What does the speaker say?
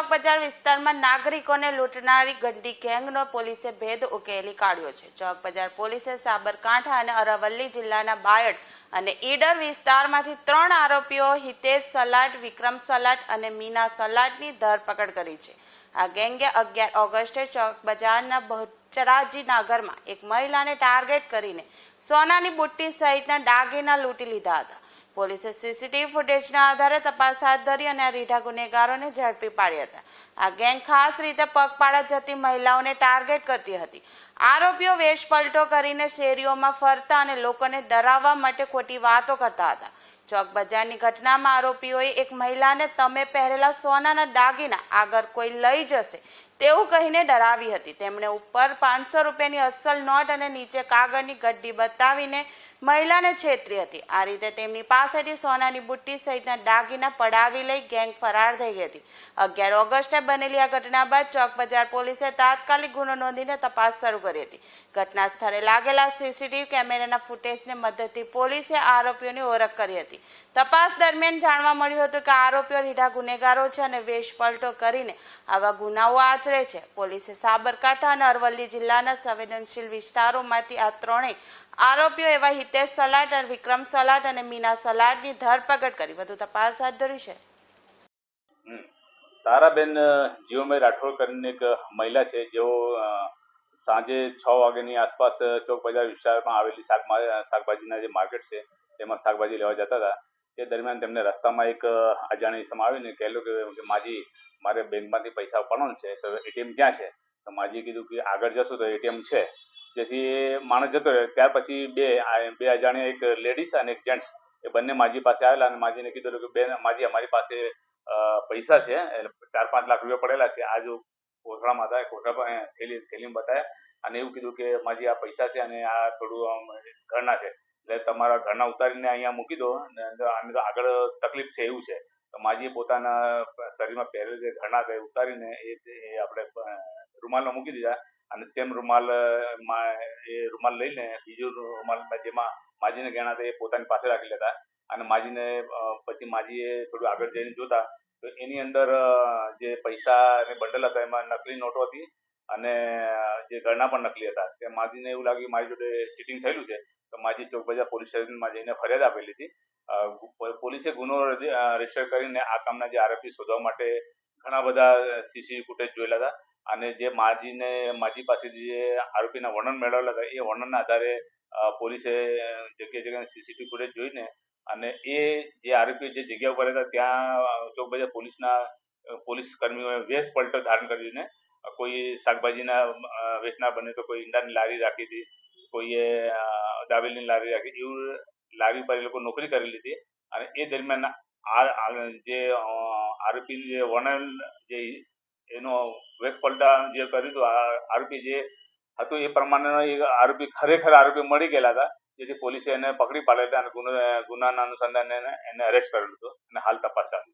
ચોક બજાર વિસ્તારમાં નાગરિકોને લૂંટનારી ગંડી ગેંગનો પોલીસે ભેદ ઉકેલી કાઢ્યો છે. ચોક બજાર પોલીસે સાબરકાંઠા અને અરવલ્લી જિલ્લાના બાયડ અને ઈડર વિસ્તારમાંથી ત્રણ આરોપીઓ હિતેશ સલાટ, વિક્રમ સલાટ અને મીના સલાટની ધરપકડ કરી છે. આ ગેંગે અગિયાર ઓગસ્ટે ચોક બજારના બહુચરાજી નગરમાં એક મહિલાને ટાર્ગેટ કરીને સોનાની બુટ્ટી સહિતના દાગીના લૂંટી લીધા હતા. પોલીસે સીસીટીવી ફૂટેજના આધારે તપાસ હાથ ધરી અને આ રીઢા ગુનેગારોને ઝડપી પાડ્યા હતા. આ ગેંગ ખાસ રીતે પગપાળા જતી મહિલાઓને ટાર્ગેટ કરતી હતી. આરોપીઓ વેશપલટો કરીને શેરીઓમાં ફરતા અને લોકોને ડરાવવા માટે ખોટી વાતો કરતા હતા. ચોક બજારની ઘટનામાં આરોપીઓએ એક મહિલાને તમે પહેરેલા સોનાના દાગીના આગળ કોઈ લઈ જશે તેવું કહીને ડરાવી હતી. તેમણે ઉપર પાંચસો રૂપિયાની અસલ નોટ અને નીચે કાગળની ગડ્ડી બતાવીને મહિલાને છેતરી હતી. આ રીતે તેમની પાસેથી સોનાની બુટ્ટી સહિતના દાગીના પડાવી લઈ ગેંગ ફરાર થઈ હતી. અગિયાર ઓગસ્ટે બનેલી આ ઘટના બાદ ચોક બજાર પોલીસે તાત્કાલિક ગુનો નોંધીને તપાસ શરૂ કરી હતી. ઘટના સ્થળે લાગેલા સીસીટીવી કેમેરાના ફૂટેજને મદદથી પોલીસે આરોપીઓની ઓળખ કરી હતી. તપાસ દરમિયાન જાણવા મળ્યું હતું કે આરોપીઓ રીઢા ગુનેગારો છે અને વેશ પલટો કરીને આવા ગુનાઓ આચરે છે. પોલીસે સાબરકાંઠા અને અરવલ્લી જિલ્લાના સંવેદનશીલ વિસ્તારોમાંથી આ ત્રણેય આરોપીઓ એવા હિતેશ સલાટ અને વિક્રમ સલાટ અને મીના સલાટની ધરપકડ કરી. વધુ તપાસ હાથ ધરી છે. તારાબેન જીવમય રાઠોડ કરીને એક મહિલા છે. જેઓ સાંજે છ વાગ્યાની આસપાસ ચોક બજાર વિસ્તારમાં આવેલી શાકભાજીના જે માર્કેટ છે, તેમાં શાકભાજી લેવા જતા હતા. તે દરમિયાન તેમને રસ્તામાં એક અજાણી ઇસમ આવીને કહેલું કે માજી, મારે બેંકમાંથી પૈસા ઉપાડવાના છે, તો એટીએમ ક્યાં છે? તો માજીએ કીધું કે, આગળ જશો તો એટીએમ છે. જેથી માણસ જતો રહ્યો. ત્યાર પછી બે બે અજાણ્યા એક લેડીઝ અને એક જેન્ટ્સ, એ બંને માજી પાસે આવેલા અને માજીને કીધું કે, બેન, માજી, અમારી પાસે પૈસા છે ચાર પાંચ લાખ રૂપિયા પડેલા છે. આ જો કોથળામાં હતા, કોથળા થેલી, થેલીમાં બતાવ્યા અને એવું કીધું કે, માજી, આ પૈસા છે અને આ થોડું, આમ, ઘરના છે. એટલે તમારા ઘરના ઉતારીને અહીંયા મૂકી દો અને તો આગળ તકલીફ છે એવું છે. તો માજીએ પોતાના શરીરમાં પહેરેલ જે ઘરના હતા એ ઉતારીને એ આપણે રૂમાલમાં મૂકી દીધા અને સેમ રૂમાલ એ રૂમાલ લઈને બીજો રૂમાલ જેમાં માજીને ગહેણા હતા એ પોતાની પાસે રાખી લેતા અને માજીને પછી માજીએ થોડું આગળ જઈને જોતા તો એની અંદર જે પૈસા અને બંડલ હતા એમાં નકલી નોટો હતી અને જે ઘરના પણ નકલી હતા. તે માજીને એવું લાગ્યું મારી જોડે ચીટિંગ થયેલું છે માજી ચોક બજાર પોલીસ સ્ટેશનમાં જઈને ફરિયાદ આપેલી હતી. પોલીસે ગુનો રજી- રજિસ્ટર કરીને આ કામના જે આરોપી શોધવા માટે ઘણા બધા સીસીટીવી ફૂટેજ જોયેલા હતા. અને જે માજીને માજી પાસેથી જે આરોપીના વર્ણન મેળવેલા હતા એ વર્ણનના આધારે પોલીસે જગ્યાએ જગ્યાએ સીસીટીવી ફૂટેજ જોઈને અને એ જે આરોપી જે જગ્યા ઉપર હતા ત્યાં ચોક બજાર પોલીસના પોલીસ કર્મીઓએ વેશ પલટો ધારણ કરીને કોઈ શાકભાજીના અ, બને તો કોઈ ઈંડાની લારી રાખી હતી કોઈએ દાવેલી લાવી રાખી, એવું લાવી પર એ લોકો નોકરી કરી લીધી અને એ દરમિયાન જે આરોપી જે વર્ણન જે એનો વેશ પલટા જે કર્યું હતું આરોપી જે હતું, એ પ્રમાણેનો એક આરોપી, ખરેખર આરોપી મળી ગયેલા હતા, જેથી પોલીસે એને પકડી પાડેલા અને ગુના, ગુનાના અનુસંધાને એને અરેસ્ટ કરેલું હતું અને હાલ તપાસ ચાલુ